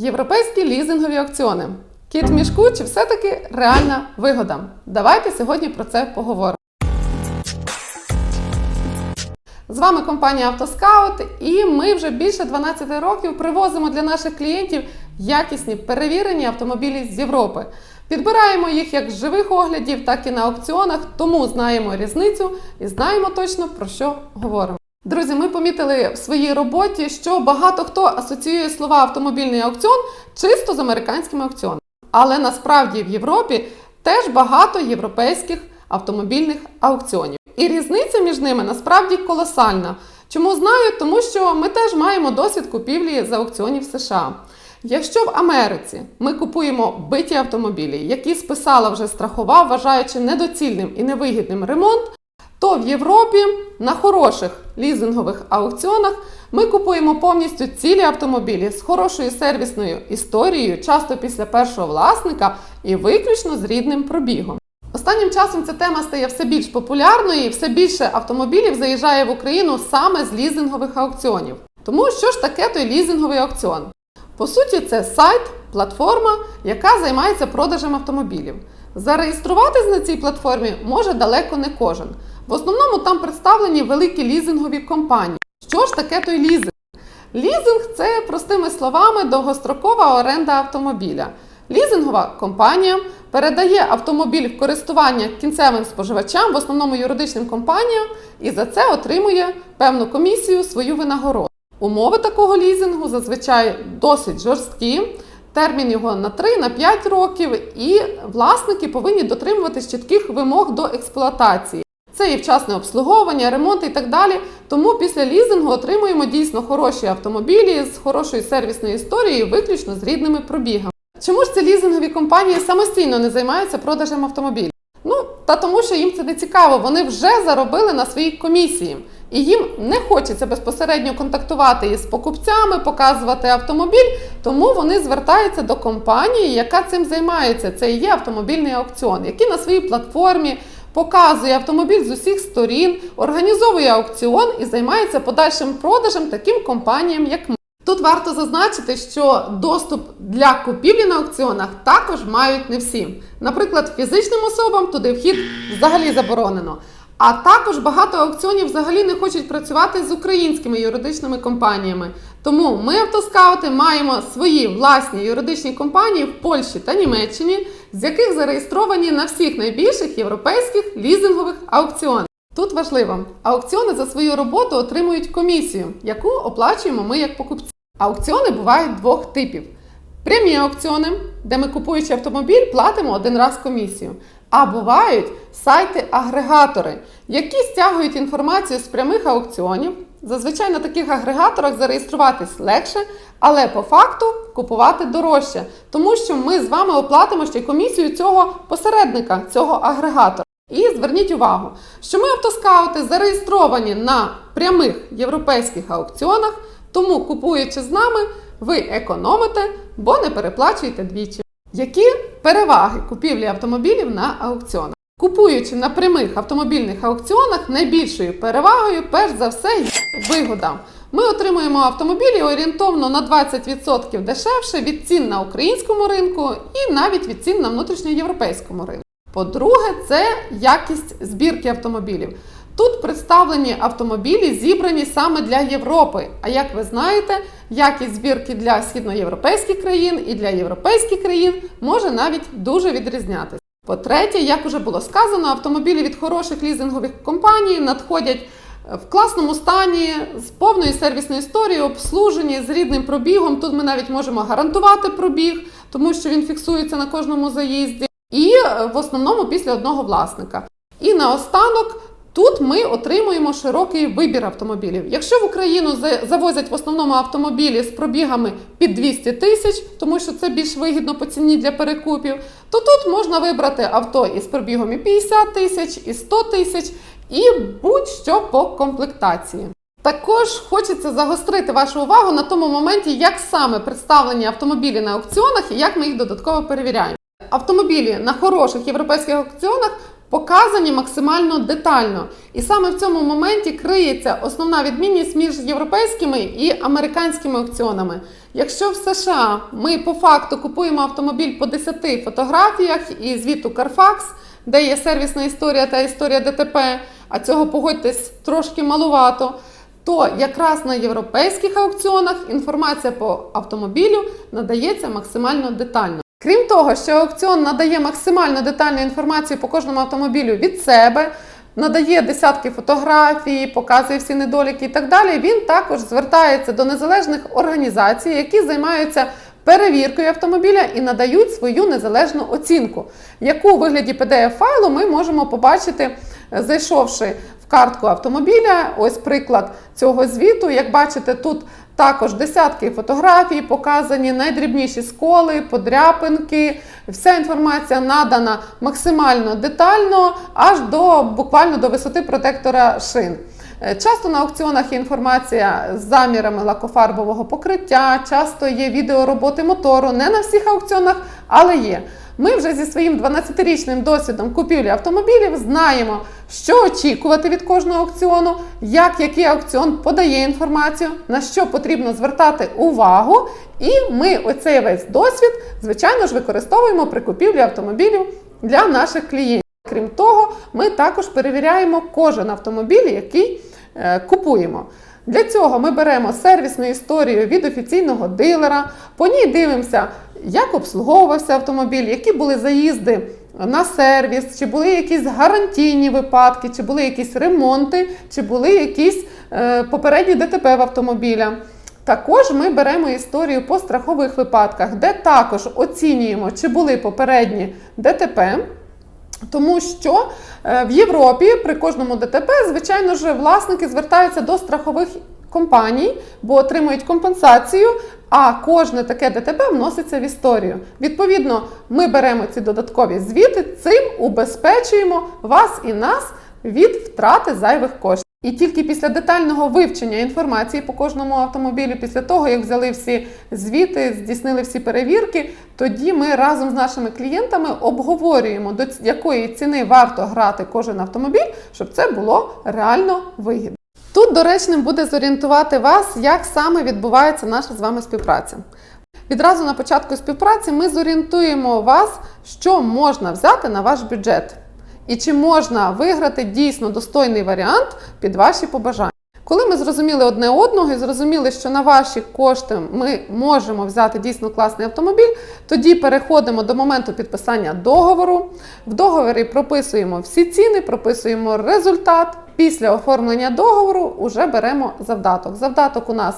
Європейські лізингові аукціони. Кіт в мішку чи все-таки реальна вигода? Давайте сьогодні про це поговоримо. З вами компанія Автоскаут, і ми вже більше 12 років привозимо для наших клієнтів якісні перевірені автомобілі з Європи. Підбираємо їх як з живих оглядів, так і на аукціонах, тому знаємо різницю і знаємо точно про що говоримо. Друзі, ми помітили в своїй роботі, що багато хто асоціює слова автомобільний аукціон чисто з американськими аукціонами. Але насправді в Європі теж багато європейських автомобільних аукціонів. І різниця між ними насправді колосальна. Чому знаю? Тому що ми теж маємо досвід купівлі з аукціонів США. Якщо в Америці ми купуємо биті автомобілі, які списала вже страхова, вважаючи недоцільним і невигідним ремонт, то в Європі на хороших лізингових аукціонах ми купуємо повністю цілі автомобілі з хорошою сервісною історією, часто після першого власника і виключно з рідним пробігом. Останнім часом ця тема стає все більш популярною і все більше автомобілів заїжджає в Україну саме з лізингових аукціонів. Тому що ж таке той лізинговий аукціон? По суті, це сайт, платформа, яка займається продажем автомобілів. Зареєструватись на цій платформі може далеко не кожен. В основному там представлені великі лізингові компанії. Що ж таке той лізинг? Лізинг це простими словами довгострокова оренда автомобіля. Лізингова компанія передає автомобіль в користування кінцевим споживачам, в основному юридичним компаніям, і за це отримує певну комісію свою винагороду. Умови такого лізингу зазвичай досить жорсткі. Термін його на 3-5 років, і власники повинні дотримуватись чітких вимог до експлуатації. Це і вчасне обслуговування, ремонт і так далі. Тому після лізингу отримуємо дійсно хороші автомобілі з хорошою сервісною історією, виключно з рідними пробігами. Чому ж ці лізингові компанії самостійно не займаються продажем автомобілів? Ну та тому, що їм це не цікаво. Вони вже заробили на своїй комісії, і їм не хочеться безпосередньо контактувати із покупцями, показувати автомобіль. Тому вони звертаються до компанії, яка цим займається. Це і є автомобільний аукціон, який на своїй платформі показує автомобіль з усіх сторін, організовує аукціон і займається подальшим продажем таким компаніям, як ми. Тут варто зазначити, що доступ для купівлі на аукціонах також мають не всі. Наприклад, фізичним особам туди вхід взагалі заборонено. А також багато аукціонів взагалі не хочуть працювати з українськими юридичними компаніями. Тому ми, автоскаути, маємо свої власні юридичні компанії в Польщі та Німеччині, з яких зареєстровані на всіх найбільших європейських лізингових аукціонах. Тут важливо, аукціони за свою роботу отримують комісію, яку оплачуємо ми як покупці. Аукціони бувають двох типів: прямі аукціони, де ми купуючи автомобіль, платимо один раз комісію. А бувають сайти-агрегатори, які стягують інформацію з прямих аукціонів. Зазвичай на таких агрегаторах зареєструватись легше, але по факту купувати дорожче, тому що ми з вами оплатимо ще й комісію цього посередника, цього агрегатора. І зверніть увагу, що ми автоскаути зареєстровані на прямих європейських аукціонах, тому купуючи з нами, ви економите, бо не переплачуєте двічі. Які переваги купівлі автомобілів на аукціонах? Купуючи на прямих автомобільних аукціонах, найбільшою перевагою, перш за все, є вигода. Ми отримуємо автомобілі орієнтовно на 20% дешевше від цін на українському ринку і навіть від цін на внутрішньоєвропейському ринку. По-друге, це якість збірки автомобілів. Тут представлені автомобілі, зібрані саме для Європи. А як ви знаєте, якість збірки для східноєвропейських країн і для європейських країн може навіть дуже відрізнятися. По-третє, як уже було сказано, автомобілі від хороших лізингових компаній надходять в класному стані, з повною сервісною історією, обслужені з рідним пробігом. Тут ми навіть можемо гарантувати пробіг, тому що він фіксується на кожному заїзді. І е, в основному після одного власника. І наостанок тут ми отримуємо широкий вибір автомобілів. Якщо в Україну завозять в основному автомобілі з пробігами під 200 тисяч, тому що це більш вигідно по ціні для перекупів, то тут можна вибрати авто із пробігом і 50 тисяч, і 100 тисяч, і будь-що по комплектації. Також хочеться загострити вашу увагу на тому моменті, як саме представлені автомобілі на аукціонах і як ми їх додатково перевіряємо. Автомобілі на хороших європейських аукціонах показані максимально детально. І саме в цьому моменті криється основна відмінність між європейськими і американськими аукціонами. Якщо в США ми по факту купуємо автомобіль по 10 фотографіях і звіту Carfax, де є сервісна історія та історія ДТП, а цього погодьтесь трошки малувато, то якраз на європейських аукціонах інформація по автомобілю надається максимально детально. Крім того, що аукціон надає максимально детальну інформацію по кожному автомобілю від себе, надає десятки фотографій, показує всі недоліки і так далі. Він також звертається до незалежних організацій, які займаються перевіркою автомобіля і надають свою незалежну оцінку, яку у вигляді pdf файлу ми можемо побачити, зайшовши в картку автомобіля. Ось приклад цього звіту. Як бачите, тут також десятки фотографій, показані найдрібніші сколи, подряпинки. Вся інформація надана максимально детально, аж до буквально до висоти протектора шин. Е, Часто на аукціонах є інформація з замірами лакофарбового покриття, часто є відео роботи мотору. Не на всіх аукціонах, але є. Ми вже зі своїм 12-річним досвідом купівлі автомобілів знаємо, що очікувати від кожного аукціону, як який аукціон подає інформацію, на що потрібно звертати увагу. І ми оцей весь досвід, звичайно ж, використовуємо при купівлі автомобілів для наших клієнтів. Крім того, ми також перевіряємо кожен автомобіль, який е, купуємо. Для цього ми беремо сервісну історію від офіційного дилера, по ній дивимося, як обслуговувався автомобіль, які були заїзди на сервіс, чи були якісь гарантійні випадки, чи були якісь ремонти, чи були якісь е, попередні ДТП в автомобіля. Також ми беремо історію по страхових випадках, де також оцінюємо, чи були попередні ДТП. Тому що е, в Європі при кожному ДТП, звичайно ж, власники звертаються до страхових компаній, бо отримують компенсацію, а кожне таке ДТП вноситься в історію. Відповідно, ми беремо ці додаткові звіти, цим убезпечуємо вас і нас від втрати зайвих коштів. І тільки після детального вивчення інформації по кожному автомобілю, після того як взяли всі звіти, здійснили всі перевірки, тоді ми разом з нашими клієнтами обговорюємо, до якої ціни варто грати кожен автомобіль, щоб це було реально вигідно. Тут доречним буде зорієнтувати вас, як саме відбувається наша з вами співпраця. Відразу на початку співпраці ми зорієнтуємо вас, що можна взяти на ваш бюджет, і чи можна виграти дійсно достойний варіант під ваші побажання. Коли ми зрозуміли одне одного і зрозуміли, що на ваші кошти ми можемо взяти дійсно класний автомобіль, тоді переходимо до моменту підписання договору. В договорі прописуємо всі ціни, прописуємо результат. Після оформлення договору вже беремо завдаток. Завдаток у нас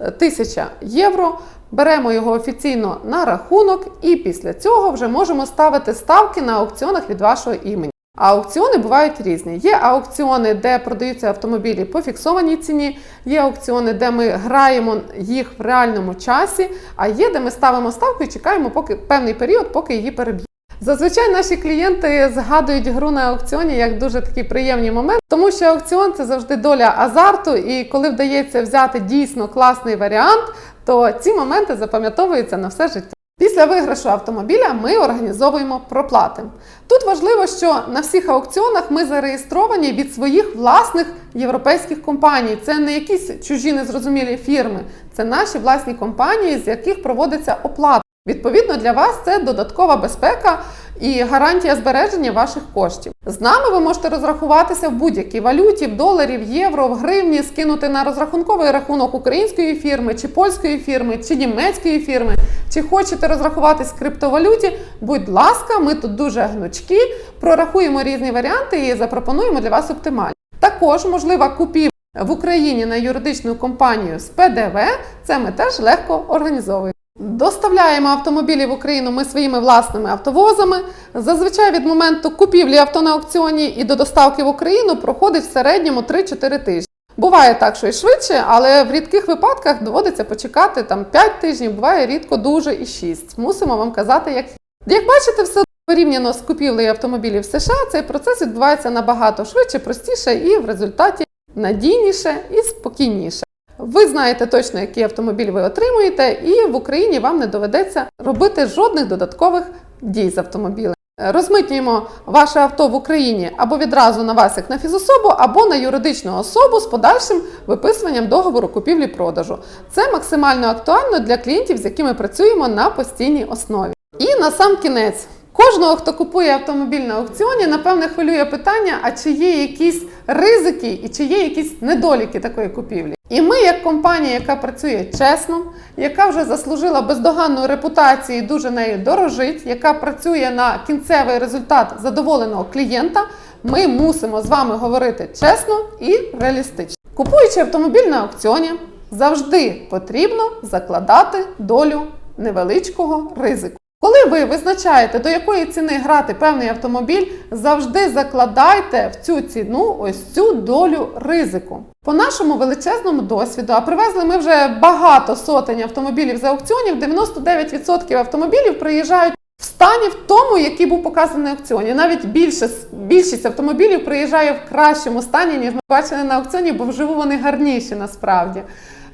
е, 1000 євро. Беремо його офіційно на рахунок, і після цього вже можемо ставити ставки на аукціонах від вашого імені. Аукціони бувають різні. Є аукціони, де продаються автомобілі по фіксованій ціні, є аукціони, де ми граємо їх в реальному часі, а є, де ми ставимо ставку і чекаємо поки певний період, поки її переб'ють. Зазвичай наші клієнти згадують гру на аукціоні як дуже такий приємний момент, тому що аукціон це завжди доля азарту, і коли вдається взяти дійсно класний варіант, то ці моменти запам'ятовуються на все життя. Після виграшу автомобіля ми організовуємо проплати. Тут важливо, що на всіх аукціонах ми зареєстровані від своїх власних європейських компаній. Це не якісь чужі незрозумілі фірми, це наші власні компанії, з яких проводиться оплата. Відповідно, для вас це додаткова безпека і гарантія збереження ваших коштів. З нами ви можете розрахуватися в будь-якій валюті, в доларі, в євро, в гривні, скинути на розрахунковий рахунок української фірми, чи польської фірми, чи німецької фірми. Чи хочете розрахуватись в криптовалюті? Будь ласка, ми тут дуже гнучкі, прорахуємо різні варіанти і запропонуємо для вас оптимальні. Також можлива купівля в Україні на юридичну компанію з ПДВ. Це ми теж легко організовуємо. Доставляємо автомобілі в Україну ми своїми власними автовозами. Зазвичай від моменту купівлі авто на аукціоні і до доставки в Україну проходить в середньому 3-4 тижні. Буває так, що і швидше, але в рідких випадках доводиться почекати там 5 тижнів, буває рідко дуже і 6. Мусимо вам казати, як. Як бачите, все порівняно з купівлею автомобілів США, цей процес відбувається набагато швидше, простіше і в результаті надійніше і спокійніше. Ви знаєте точно, який автомобіль ви отримуєте, і в Україні вам не доведеться робити жодних додаткових дій з автомобілем. розмитнюємо ваше авто в Україні або відразу на вас як на фізособу, або на юридичну особу з подальшим виписуванням договору купівлі-продажу. Це максимально актуально для клієнтів, з якими працюємо на постійній основі. І на сам кінець. Кожного, хто купує автомобіль на аукціоні, напевне хвилює питання, а чи є якісь ризики і чи є якісь недоліки такої купівлі. І ми, як компанія, яка працює чесно, яка вже заслужила бездоганну репутацію і дуже нею дорожить, яка працює на кінцевий результат задоволеного клієнта, ми мусимо з вами говорити чесно і реалістично. Купуючи автомобіль на аукціоні, завжди потрібно закладати долю невеличкого ризику. Коли ви визначаєте, до якої ціни грати певний автомобіль, завжди закладайте в цю ціну ось цю долю ризику. По нашому величезному досвіду, а привезли ми вже багато сотень автомобілів з аукціонів, 99% автомобілів приїжджають в стані в тому, який був показаний аукціоні. Навіть більше, більшість автомобілів приїжджає в кращому стані, ніж ми бачили на аукціоні, бо вживу вони гарніші насправді.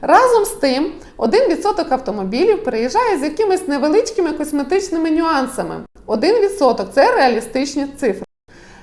Разом з тим, 1% автомобілів приїжджає з якимись невеличкими косметичними нюансами. 1% це реалістичні цифри.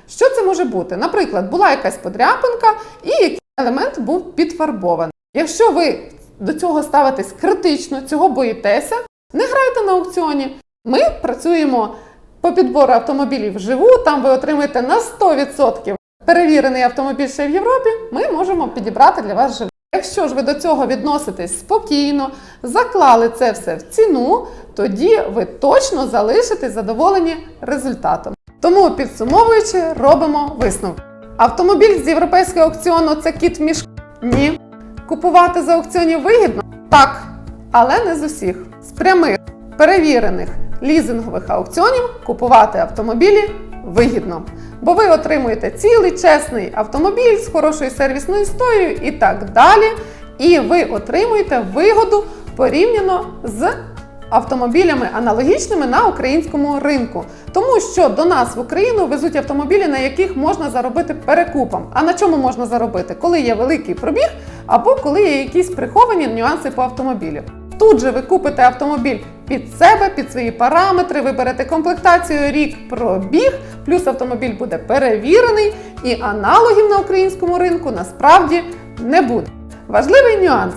Що це може бути? Наприклад, була якась подряпинка і якийсь елемент був підфарбований. Якщо ви до цього ставитесь критично, цього боїтеся, не грайте на аукціоні. Ми працюємо по підбору автомобілів вживу, там ви отримаєте на 100% перевірений автомобіль ще в Європі, ми можемо підібрати для вас живий. Якщо ж ви до цього відноситесь спокійно, заклали це все в ціну, тоді ви точно залишитесь задоволені результатом. Тому, підсумовуючи, робимо висновок. Автомобіль з європейського аукціону це кіт в мішку? Ні. Купувати з аукціонів вигідно? Так. Але не з усіх. З прямих, перевірених лізингових аукціонів купувати автомобілі вигідно. Бо ви отримуєте цілий чесний автомобіль з хорошою сервісною історією і так далі. І ви отримуєте вигоду порівняно з автомобілями аналогічними на українському ринку. Тому що до нас в Україну везуть автомобілі, на яких можна заробити перекупом. А на чому можна заробити? Коли є великий пробіг або коли є якісь приховані нюанси по автомобілю. Тут же ви купите автомобіль під себе, під свої параметри, виберете комплектацію рік пробіг, плюс автомобіль буде перевірений, і аналогів на українському ринку насправді не буде. Важливий нюанс: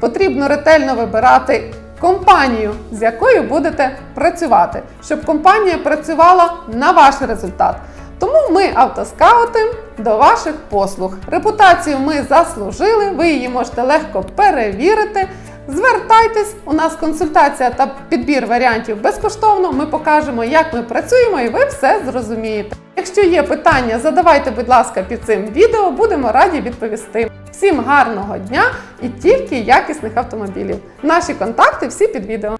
потрібно ретельно вибирати компанію, з якою будете працювати, щоб компанія працювала на ваш результат. Тому ми, автоскаути, до ваших послуг. Репутацію ми заслужили, ви її можете легко перевірити. Звертайтесь, у нас консультація та підбір варіантів безкоштовно. Ми покажемо, як ми працюємо, і ви все зрозумієте. Якщо є питання, задавайте, будь ласка, під цим відео, будемо раді відповісти. Всім гарного дня і тільки якісних автомобілів. Наші контакти всі під відео.